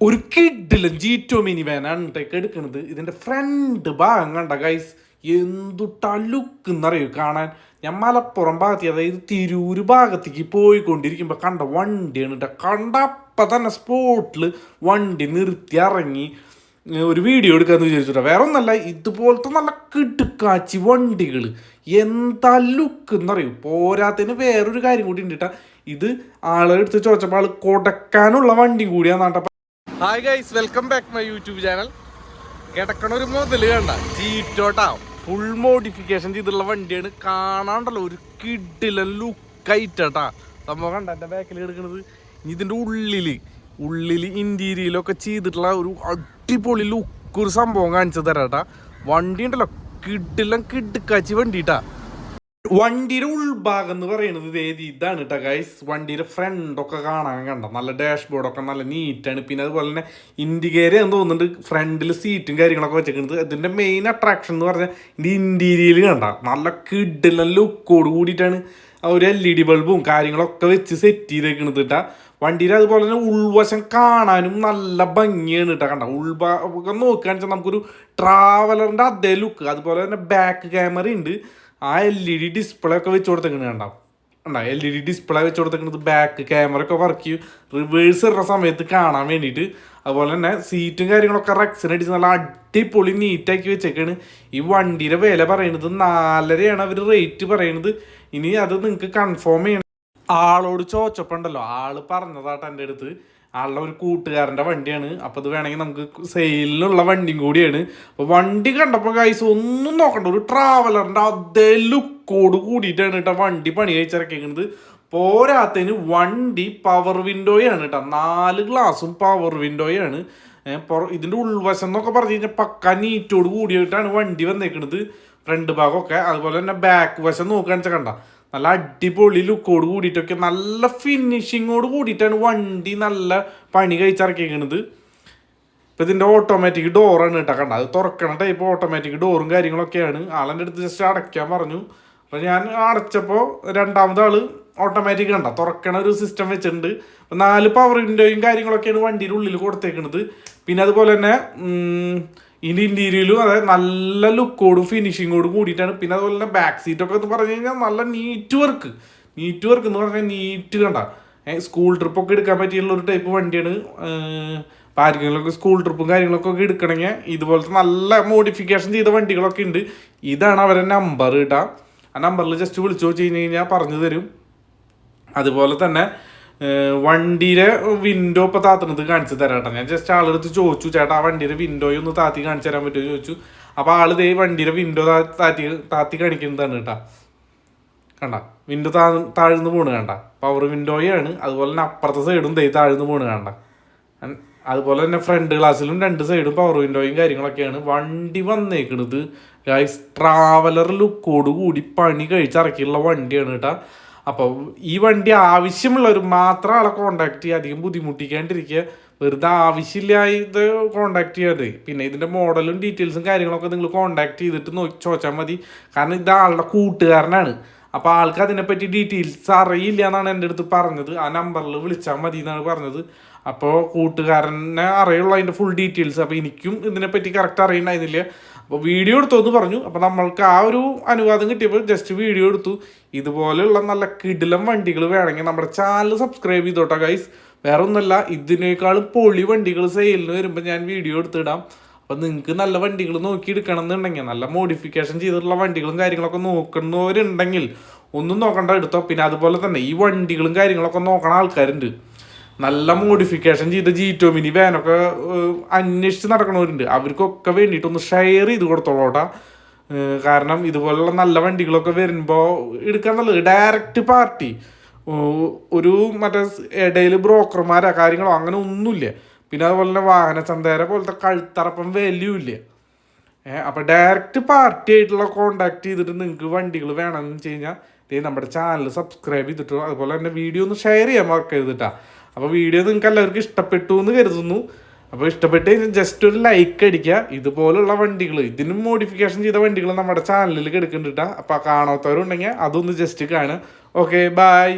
ഒരു കിഡിലും Jeeto mini വാനാണ് ടേക്ക് എടുക്കുന്നത് ഇതിന്റെ ഫ്രണ്ട് ഭാഗം കണ്ട ഗൈസ് എന്തു ടലുക്ക് എന്നറിയൂ കാണാൻ? ഞാൻ മലപ്പുറം ഭാഗത്ത് അതായത് തിരൂര് ഭാഗത്തേക്ക് പോയിക്കൊണ്ടിരിക്കുമ്പോൾ കണ്ട വണ്ടിയാണ് കേട്ടോ കണ്ടപ്പം തന്നെ സ്പോട്ടിൽ വണ്ടി നിർത്തി ഇറങ്ങി. ഒരു വീഡിയോ എടുക്കാന്ന് വിചാരിച്ചിട്ടാ. വേറെ ഒന്നല്ല ഇതുപോലത്തെ നല്ല കിടുക്കാച്ചി വണ്ടികൾ എന്താ ലുക്ക് എന്നറിയൂ പോരാത്തതിന് വേറൊരു കാര്യം കൂടി ഉണ്ട്. ഇത് ആളെ എടുത്ത് ചോദിച്ചപ്പോൾ ആൾ കൊടുക്കാനുള്ള വണ്ടിയും കൂടിയാന്നാട്ട hi guys welcome back my YouTube channel കിടക്കണൊരു മുതൽ കണ്ട. ജീറ്റോട്ടാ ഫുൾ മോഡിഫിക്കേഷൻ ചെയ്തിട്ടുള്ള വണ്ടിയാണ്. കാണാണ്ടല്ലോ ഒരു കിടിലൻ ലുക്കായിട്ടാ സംഭവം കണ്ട എന്റെ ബാക്കിൽ കിടക്കുന്നത് ഇനി ഇതിന്റെ ഉള്ളിൽ ഉള്ളിൽ ഇന്റീരിയലൊക്കെ ചെയ്തിട്ടുള്ള ഒരു അടിപൊളി ലുക്ക് ഒരു സംഭവം കാണിച്ചു തരാട്ടാ. വണ്ടി ഉണ്ടല്ലോ കിഡിലും കിടുക്കാച്ചി വണ്ടിട്ടാ. വണ്ടിയുടെ ഉൾഭാഗം എന്ന് പറയുന്നത് വേദി ഇതാണ് കേട്ടോ ഗൈസ് വണ്ടിയുടെ ഫ്രണ്ട് ഒക്കെ കാണാൻ കണ്ട? നല്ല ഡാഷ്ബോർഡ് ഒക്കെ നല്ല നീറ്റാണ് പിന്നെ അതുപോലെ തന്നെ ഇൻഡിക്കേറ്റർ എന്ന് തോന്നുന്നുണ്ട്. ഫ്രണ്ടിൽ സീറ്റും കാര്യങ്ങളൊക്കെ വെച്ചേക്കുന്നത് ഇതിന്റെ മെയിൻ അട്രാക്ഷൻ എന്ന് പറഞ്ഞാൽ ഇതിന്റെ ഇന്റീരിയൽ കണ്ട? നല്ല കിഡിലും ലുക്കോട് കൂടിയിട്ടാണ് ഒരു എൽ ഇ ഡി ബൾബും കാര്യങ്ങളൊക്കെ വെച്ച് സെറ്റ് ചെയ്തേക്കണത് കേട്ടാ വണ്ടിയിൽ അതുപോലെ തന്നെ ഉൾവശം കാണാനും നല്ല ഭംഗിയാണ് കേട്ടോ കണ്ട? ഉൾഭാഗം നോക്കുകയാണെന്ന് വെച്ചാൽ നമുക്കൊരു ട്രാവലറിന്റെ അതേ ലുക്ക് അതുപോലെ തന്നെ ബാക്ക് ക്യാമറ ഉണ്ട്. ആ എൽ ഇ ഡി ഡിസ്പ്ലേ ഒക്കെ വെച്ച് കൊടുത്തേക്കണ ഉണ്ടാവും ഉണ്ടാ എൽ ഇ ഡി ഡിസ്പ്ലേ വെച്ച് കൊടുത്തേക്കണത് ബാക്ക് ക്യാമറ ഒക്കെ വർക്ക് ചെയ്യും. റിവേഴ്സ് ഇടുന്ന സമയത്ത് കാണാൻ വേണ്ടിയിട്ട് അതുപോലെ തന്നെ സീറ്റും കാര്യങ്ങളൊക്കെ റെക്സിന് അടിച്ച് നല്ല അടിപൊളി നീറ്റാക്കി വെച്ചേക്കാണ്. ഈ വണ്ടിയുടെ വില പറയുന്നത് നാലരയാണ്. അവർ റേറ്റ് പറയുന്നത്. ഇനി അത് നിങ്ങൾക്ക് കൺഫേം ചെയ്യണം. ആളോട് ചോദിച്ചപ്പോണ്ടല്ലോ. ആൾ പറഞ്ഞതാട്ടോ എന്റെ അടുത്ത്. ആളുടെ ഒരു കൂട്ടുകാരന്റെ വണ്ടിയാണ്. അപ്പോൾ ഇത് വേണമെങ്കിൽ നമുക്ക് സെയിലിനുള്ള വണ്ടിയും കൂടിയാണ്. അപ്പോൾ വണ്ടി കണ്ടപ്പോൾ ഗൈസ് ഒന്നും നോക്കണ്ട. ഒരു ട്രാവലറിന്റെ അതേ ലുക്കോട് കൂടിയിട്ടാണ് കേട്ടോ വണ്ടി പണി കഴിച്ചിറക്കിയിരിക്കുന്നത്. പോരാത്തതിന് വണ്ടി പവർ വിൻഡോയാണ് കേട്ടോ. നാല് ഗ്ലാസും പവർ വിൻഡോയാണ് ഇതിന്റെ ഉൾവശം എന്നൊക്കെ പറഞ്ഞു കഴിഞ്ഞാൽ പക്ക നീറ്റോട് കൂടിയിട്ടാണ് വണ്ടി വന്നേക്കുന്നത് ഫ്രണ്ട് ഭാഗമൊക്കെ. അതുപോലെ തന്നെ ബാക്ക് വശം നോക്കുകയാണെന്ന് വെച്ചാൽ കണ്ട. നല്ല അടിപൊളി ലുക്കോട് കൂടിയിട്ടൊക്കെ നല്ല ഫിനിഷിങ്ങോട് കൂടിയിട്ടാണ് വണ്ടി നല്ല പണി കഴിച്ചിറക്കിയിരിക്കുന്നത് ഇപ്പം ഇതിന്റെ ഓട്ടോമാറ്റിക് ഡോറാണ് കേട്ടോ കണ്ട അത് തുറക്കണ ടൈപ്പ് ഓട്ടോമാറ്റിക് ഡോറും കാര്യങ്ങളൊക്കെയാണ്. ആളെന്റെ അടുത്ത് ജസ്റ്റ് അടയ്ക്കാൻ പറഞ്ഞു. അപ്പം ഞാൻ അടച്ചപ്പോൾ രണ്ടാമത് ആൾ ഓട്ടോമാറ്റിക് കണ്ട? തുറക്കണ ഒരു സിസ്റ്റം വെച്ചിട്ടുണ്ട്. നാല് പവർ വിൻഡോയും കാര്യങ്ങളൊക്കെയാണ് വണ്ടിയുടെ ഉള്ളിൽ കൊടുത്തേക്കുന്നത് പിന്നെ അതുപോലെ തന്നെ ഇതിന്റെ ഇന്റീരിയലും അതായത് നല്ല ലുക്കോടും ഫിനിഷിങ്ങോടും കൂടിയിട്ടാണ്. പിന്നെ അതുപോലെ തന്നെ ബാക്ക് സീറ്റൊക്കെ എന്ന് പറഞ്ഞു കഴിഞ്ഞാൽ നല്ല നീറ്റ് വർക്ക് നീറ്റ് വർക്ക് എന്ന് പറഞ്ഞാൽ നീറ്റ് കണ്ട. സ്കൂൾ ട്രിപ്പൊക്കെ എടുക്കാൻ പറ്റിയുള്ള ഒരു ടൈപ്പ് വണ്ടിയാണ്. ആർക്കെങ്കിലുമൊക്കെ സ്കൂൾ ട്രിപ്പും കാര്യങ്ങളൊക്കെ ഒക്കെ എടുക്കണമെങ്കിൽ ഇതുപോലത്തെ നല്ല മോഡിഫിക്കേഷൻ ചെയ്ത വണ്ടികളൊക്കെ ഉണ്ട്. ഇതാണ് അവരെ നമ്പർ കേട്ടോ ആ നമ്പറിൽ ജസ്റ്റ് വിളിച്ചു വെച്ച് കഴിഞ്ഞ് കഴിഞ്ഞാൽ പറഞ്ഞു തരും. അതുപോലെ തന്നെ വണ്ടിയുടെ വിൻഡോ ഇപ്പം താത്തണത് കാണിച്ചു തരാം കേട്ടോ ഞാൻ ജസ്റ്റ് ആളെടുത്ത് ചോദിച്ചു ചേട്ടാ ആ വണ്ടിയുടെ വിൻഡോയും ഒന്ന് താത്തി കാണിച്ചു തരാൻ പറ്റുമോ? ചോദിച്ചു. അപ്പോൾ ആൾ ദേ വണ്ടിയുടെ വിൻഡോ താത്തി താത്തി കാണിക്കുന്നതാണ് കേട്ടോ. കണ്ട? വിൻഡോ താ താഴ്ന്നു പോണ് കണ്ട. പവർ വിൻഡോയാണ് അതുപോലെ തന്നെ അപ്പുറത്തെ സൈഡും ദേ താഴ്ന്നു പോണ് കണ്ട. അതുപോലെ തന്നെ ഫ്രണ്ട് ഗ്ലാസ്സിലും രണ്ട് സൈഡും പവർ വിൻഡോയും കാര്യങ്ങളൊക്കെയാണ് വണ്ടി വന്നേക്കണത്. ഗൈസ് ട്രാവലർ ലുക്കോട് കൂടി പണി കഴിച്ചിറക്കിയുള്ള വണ്ടിയാണ് കേട്ടോ. അപ്പോൾ ഈ വണ്ടി ആവശ്യമുള്ളവർ മാത്രം ആളെ കോണ്ടാക്ട് ചെയ്യുക. അധികം ബുദ്ധിമുട്ടിക്കാണ്ടിരിക്കുക. വെറുതെ ആവശ്യമില്ലാതെ കോണ്ടാക്ട് ചെയ്യാതെ പിന്നെ ഇതിന്റെ മോഡലും ഡീറ്റെയിൽസും കാര്യങ്ങളൊക്കെ നിങ്ങൾ കോണ്ടാക്ട് ചെയ്തിട്ട് നോക്കി ചോദിച്ചാൽ മതി. കാരണം ഇത് ആളുടെ കൂട്ടുകാരനാണ്. അപ്പോൾ ആൾക്ക് അതിനെപ്പറ്റി ഡീറ്റെയിൽസ് അറിയില്ല എന്നാണ് എന്റെ അടുത്ത് പറഞ്ഞത്. ആ നമ്പറിൽ വിളിച്ചാൽ മതി എന്നാണ് പറഞ്ഞത്. അപ്പോൾ കൂട്ടുകാരനെ അറിയുള്ള അതിന്റെ ഫുൾ ഡീറ്റെയിൽസ് അപ്പോൾ എനിക്കും ഇതിനെപ്പറ്റി കറക്റ്റ് അറിയണ്ടായിരുന്നില്ല. അപ്പോൾ വീഡിയോ എടുത്തു എന്ന് പറഞ്ഞു. അപ്പോൾ നമ്മൾക്ക് ആ ഒരു അനുവാദം കിട്ടിയപ്പോൾ ജസ്റ്റ് വീഡിയോ എടുത്തു. ഇതുപോലെയുള്ള നല്ല കിടിലം വണ്ടികൾ വേണമെങ്കിൽ നമ്മുടെ ചാനൽ സബ്സ്ക്രൈബ് ചെയ്തോട്ടെ ഗൈസ് വേറെ ഒന്നുമല്ല ഇതിനേക്കാളും പൊളി വണ്ടികൾ സെയിലിന് വരുമ്പോൾ ഞാൻ വീഡിയോ എടുത്തിടാം. അപ്പം നിങ്ങൾക്ക് നല്ല വണ്ടികൾ നോക്കി എടുക്കണം എന്നുണ്ടെങ്കിൽ നല്ല മോഡിഫിക്കേഷൻ ചെയ്തിട്ടുള്ള വണ്ടികളും കാര്യങ്ങളൊക്കെ നോക്കുന്നവരുണ്ടെങ്കിൽ ഒന്നും നോക്കണ്ട എടുത്തോ. പിന്നെ അതുപോലെ തന്നെ ഈ വണ്ടികളും കാര്യങ്ങളൊക്കെ നോക്കണ ആൾക്കാരുണ്ട്. നല്ല മോഡിഫിക്കേഷൻ ചെയ്ത ജി ടു മിനി വാനൊക്കെ അന്വേഷിച്ച് നടക്കണവരുണ്ട്. അവർക്കൊക്കെ വേണ്ടിയിട്ടൊന്ന് ഷെയർ ചെയ്ത് കൊടുത്തോളോട്ടാ കാരണം ഇതുപോലുള്ള നല്ല വണ്ടികളൊക്കെ വരുമ്പോൾ എടുക്കാൻ നല്ലത്. ഡയറക്റ്റ് പാർട്ടി ഒരു മറ്റേ ഇടയിൽ ബ്രോക്കർമാരോ കാര്യങ്ങളോ അങ്ങനെ ഒന്നുമില്ല. പിന്നെ അതുപോലെ തന്നെ വാഹന ചന്തേര പോലത്തെ കഴുത്തറപ്പം വാല്യൂ ഇല്ല. അപ്പോൾ ഡയറക്റ്റ് പാർട്ടി ആയിട്ടുള്ള കോണ്ടാക്ട് ചെയ്തിട്ട് നിങ്ങൾക്ക് വണ്ടികൾ വേണമെന്ന് വെച്ച് കഴിഞ്ഞാൽ നമ്മുടെ ചാനൽ സബ്സ്ക്രൈബ് ചെയ്തിട്ടോ അതുപോലെ തന്നെ വീഡിയോ ഒന്ന് ഷെയർ ചെയ്യാൻ മറക്കരുതിട്ടാ അപ്പോൾ വീഡിയോ നിങ്ങൾക്ക് എല്ലാവർക്കും ഇഷ്ടപ്പെട്ടു എന്ന് കരുതുന്നു. അപ്പോൾ ഇഷ്ടപ്പെട്ട് കഴിഞ്ഞാൽ ജസ്റ്റ് ഒരു ലൈക്ക് അടിക്കുക. ഇതുപോലുള്ള വണ്ടികൾ ഇതിനും മോഡിഫിക്കേഷൻ ചെയ്ത വണ്ടികൾ നമ്മുടെ ചാനലിൽ കിടക്കുന്നുണ്ട് അപ്പോൾ കാണാത്തവരുണ്ടെങ്കിൽ അതൊന്ന് ജസ്റ്റ് കാണുക. Okay bye